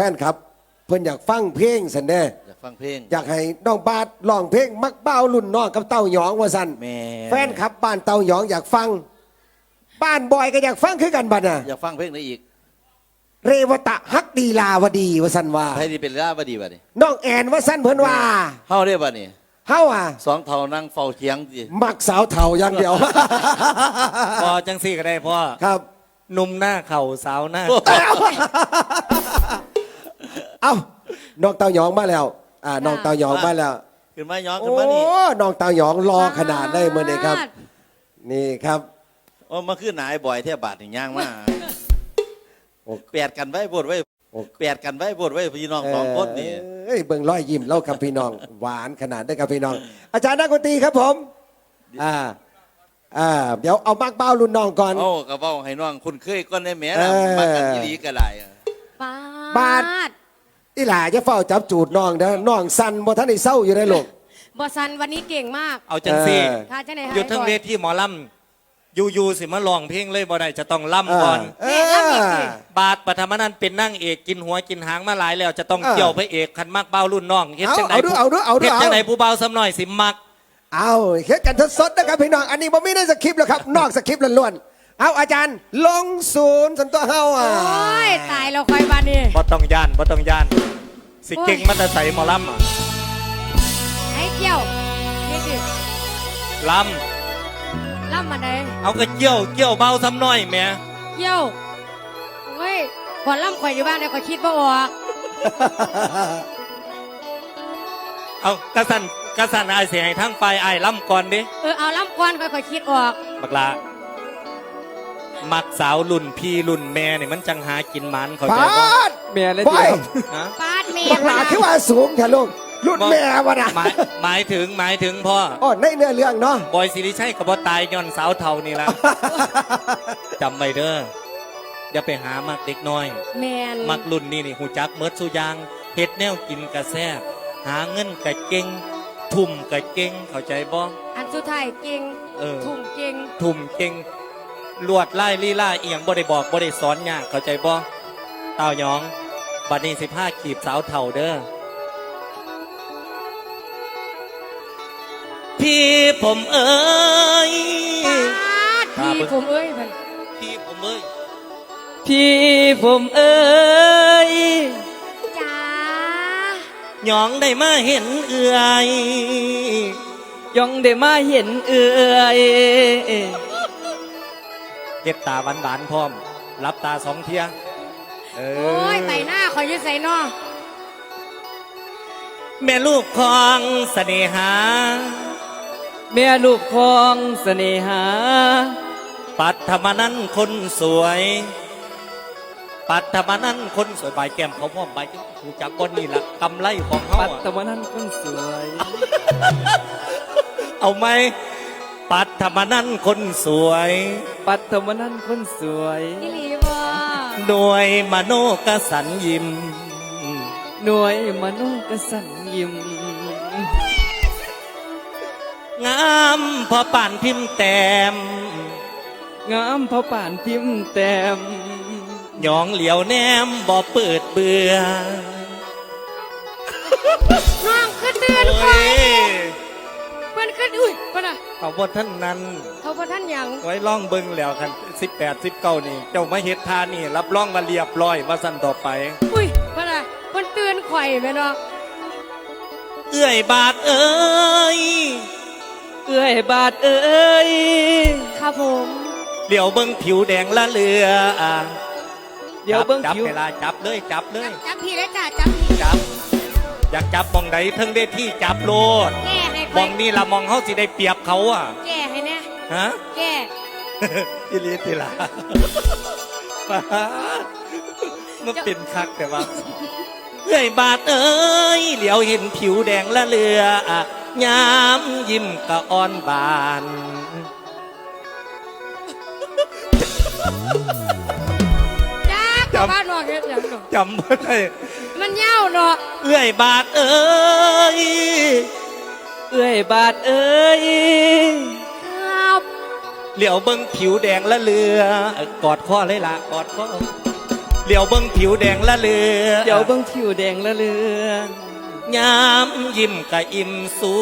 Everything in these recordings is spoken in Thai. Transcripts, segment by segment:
ฟนครับ เพิ่นอยากฟังเพลงสันเด้อยากฟังเพลง อยากให้น้องบาสร้องเพลงมักเบ้ารุ่นน้องกับเต้าหยองว่าสันแม่ แฟนครับบ้านเต้าหยองอยากฟัง บ้านบอยก็อยากฟังคือกันบัดน่ะ อยากฟังเพลงไหนอีกเรวตะฮักดีลาวดีว่าสันว่า ใครที่เป็นล่าบดีบ่นี่น้องแอนว่าสันเพิ่นว่าเฮาได้บ่นี่เฮาอะสองเท่านั่งเฝ้าเคียงสิมักสาวเถ่าอย่างเดียว พอจังสี่ก็ได้พ่อครับ หนุ่มหน้าเข่าสาวหน้า เอ้าน้องเต้าหยองมาแล้ว อ่าน้องเต้าหยองมาแล้ว ขึ้นมาย้อนขึ้โอ้นมานี่น้องเต้าหยองรอขนาดได้เมื่อนี้ครับ นี่ครับ โอ้มาขึ้นหนายบ่อยเท่บาทถึงย่างมาโอ้ แปดกันไว้บดไว้โอ้ แปดกันไว้บดไว้พี่น้องสองคนนี่ เอ้ยเบิ่งร้อยยิ้มเล่าครับพี่น้อง หวานขนาดได้ครับพี่น้อง อาจารย์นักดนตรีครับผม อ่า อ่า เดี๋ยวเอามากเบ้ารุ่นน้องก่อนโอ้กระเป๋าให้น้องคุณเคยก้อนได้แหม่เอนะอมากันอีหลีก็ได้อะปาบาท อีหล่าจะเฝ้าจับจูดน้องเด้อน้องสั่นบ่ทันได้เศร้าอยู่ได้ลูก บอสันวันนี้เก่งมาก เอาจังสี่เออ ค่ะจังไหนหยุดทั้งเวทีหมอลำยูยูสิมาลองเพลงเลยบ่ได้จะต้องล่ำก่อน เอแม่รับอีกสิบาทปฐมนันท์เป็นนั่งเอกกินหัวกินหางมาหลายแล้วจะต้องเออเกี่ยวพระเอกคันมากเบ้ารุ่นน้องเฮ็ดเอาจังไดเอาดูเอาดูเอาดู เฮ็ดจังเอาไดผู้เบาซ้ำหน่อยสิมัก เอาเฮ็ดกันสดๆนะครับพี่น้อง อันนี้บ่มีในสคริปต์หรอกครับ นอกสคริปต์ล้วนๆ เอาอาจารย์ ลงศูนย์สันตัวเฮาโออะ้ยตายเราคอยบานนี่บ่ต้องย่านบ่ต้องย่าน สิโอ้ยเก่งมันจะใส่หมอลำอะไอ้เกี่ยวนี่คือลล่ำมาไหนำเอากระเกี่ยวเกี่ยวเบาซ้ำหน่อยแหม่เกี่ยวเฮ้ยขอล่ำข่อยอยู่บ้านเดี๋ยวข่อยคิดบ่ออกเอากระสันกระสันอายเสียให้ทั้งไฟอายล่ำก่อนดิเออเอาล่ำก่อนข่อยข่อยคิดออกบักละ มักสาวรุ่นพี่รุ่นแม่นี่มันจังหากินหมันเขาใจปาบ่ดแม่เลยไปเดียวฮะปาดเมบักหลาคือว่าสูงแค่ลูกรุ่นแม่วะนะหมายหมายถึงหมายถึงพ่ออ๋อในเนื้อเรื่องเนาะบอยสิริชัยกับบอตายย้อนสาวเท่านี่ละจำไว้เด้ออย่าไปหามักเด็กน้อย แมนมักรุ่นนี่นี่หูจักเมิดสุอยางเฮ็ดแนวกินกระแซบหาเงินกะเก่งทุ่มกะเก่งเข้าใจบ่อันสุดท้ายเก่งเออ ทุ่มเก่งทุ่มเก่ง ลวดไล่ลีล่าเอียงบ่ได้บอกบ่ได้สอนยากเข้าใจบ่เต้าหยอง บัดนี้สิพากีบสาวเท่าเด้อพี่ผมเอ้ยปาดพี่ผมเอ้ยมันพี่ผมเอ้ยพี่ผมเอ้ยจ้าหยองได้มาเห็นเอื่อยย่องได้มาเห็นเอื่อย เก็บตาหวานๆพร้อม รับตาสองเทียเอโอ้ยไต่หน้าข่อยอยืดใส่นอแม่ลูกของเสน่หา แม่ลูกของเสน่หา ปัทมานั้นคนสวย ปัทมานั้นคนสวยใบแก้มเขาพร้อมใบหูจักก้อนนี่ละกำไรของเขาปัตอะตะวันนั้นคนสวย เอาไหม ปัทมานั้นคนสวย ปัตตะวันนั้นคนสวยนี่หลีบ่โดยมโนกสันยิม หน่วยมโนกสันยิม งามพอป่านพิมพ์แต้มงามพระป่านพิมพ์แต้มหยองเหลียวแนมบ่เปิดเบื่อน้องขึ้นเตือนข่โอ้อยยเพิ่นขึ้นอุ้ยเพิ่นอะเอาบทท่านนั้นเขาบ่ท่านหยังไว้ล่องเบิงแล้วคันสิบแปดสิบเก้านี่ เจ้ามาเฮ็ดทานี่ รับรองมาเรียบร้อยว่าสั่นต่อไป อุ้ยเพิ่นอะเพิ่นเตือนข่อยแม่นบ่เอื้อยบาทเอ้ยเอื้อยบาทเอ้ยครับผมเหลียวเบิงผิวแดงละเรืออะเดี๋ยวเบิ้งจับผิว เวลาจับเลยจับเลย จับพี่เลยจ้าจับพี่จับ อยากจับมองไหนเทั้งได้ที่จับโลดแก้ให้ มข่ออยงนี่ละมองเขาสิได้เปรียบเขาอะ แก้ให้แน่ฮะ แก้อิลีติลาปาดมันเป็นคักแต่ว่าเอ้ยบาทเอ้ยเหลียวเห็นผิวแดงละเรืออะยามยิ้มกะอ่อนบานจ้าจักลับบบ้านนอกเฮ็ดหยังเนาะจำไม่ได้มันยาวเนาะเอ้ยบาทเอ้ย เอื้อยบาทเอ้ยครับเหลียวเบิ่งผิวแดงละเรือกอดข้อเลยล่ะกอดข้อเหเดี๋ยวเบิ่งผิวแดงละเลือเดี๋ยวเบิ่งผิวแดงละเลือนยามยิ้มกะอิ่มสู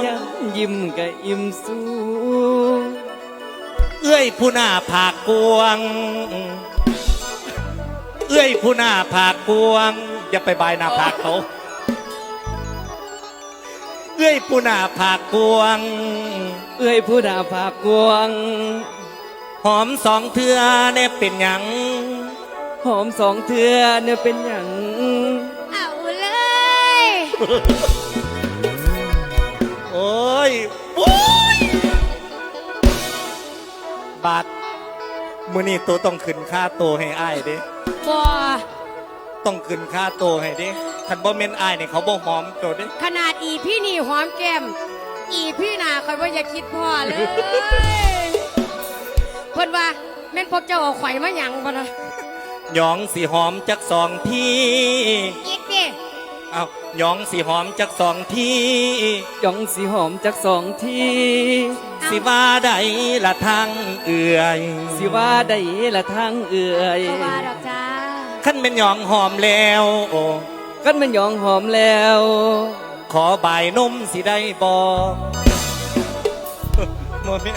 งยามยิ้มก็อิ่มสูงเอื้อยผู้หน้าผากกวง เอื้อยผู้หน้าผากกวงอย่าไปบายหน้าผากเขาเอื้อยผู้หน้าผากกวง เอ้ยผู้ดาภาคกวง หอมสองเทือแน่เป็นหยัง หอมสองเทือเนี่ยเป็นอย่างเอาเลย โอ้ยโอ้ยบาทมือนี่ตัวต้องขึ้นค่าตัวให้อ้ายเด้บ่ต้องขึ้นค่าตัวให้เด้ คันบ่เม่นอ้ายเนี่ยเขาบ่หอมตัวเด้ขนาดอีพี่นี่หอมแก้ม อีพี่นาคอยว่าอย่าคิดพ่อเลยเพิ่นว่าแม่นพวกเจ้าเอาข่อยมาหยังบ่นะหยองสีหอมจักสองที่อีกดิเอาหยองสีหอมจักสองที่จ้องสีหอมจากสองทีสิว่าใดละทางเอื่อยสิว่าได้ละทางเอื่อย บ่ว่าดอกจ้า ขั้นเป็นหยองหอมแล้วโอ้ กันมันหยองหอมแล้ว ขอบายนมสิได้บอโมเมน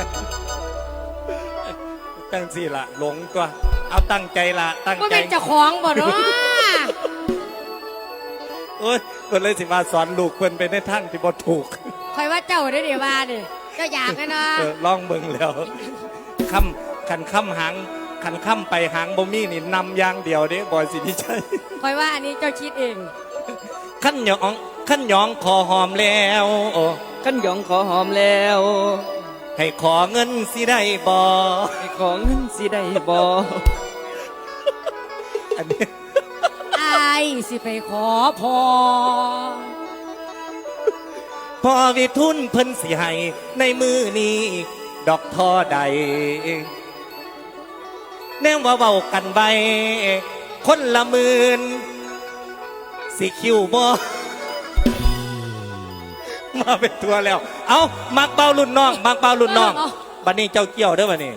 ตั้งสิละหลงตัว เอาตั้งใจละตั้งบ่ใจ เป็นเจ้าของบ่เนาะโอ้ยเพิ่นเลยสิมาสอนลูกเพิ่นไปในทางที่บ่ถูกข่อยว่าเจ้าได้เดี๋ยวว่าดิเจ้าอยากกันเนาะเออลองเบิ่งแล้วคำขันคำหาง ขันคำไปหางบ่มีนี่นำอย่างเดียวเด้บอยสิทิชัยข่อยว่าอันนี้เจ้าคิดเองขั้นหยองขั้นหยองขอหอมแล้วโอ้กันหยองขอหอมแล้ว ให้ขอเงินสิได้บ่ให้ขอเงินสิได้บ่อันนี้อายสิไปขอพอพอวิทุนเพิ่นสิให้ในมือนี้ดอกทอใด แนวว่าเบากันใบ คนละหมื่นสิคิวบ่มาเป็นตัวแล้ว เอามักเบารุ่นน้อง มักเบารุ่นน้องเอาบัดนี้เจ้าเกี่ยวเด้อบัดนี้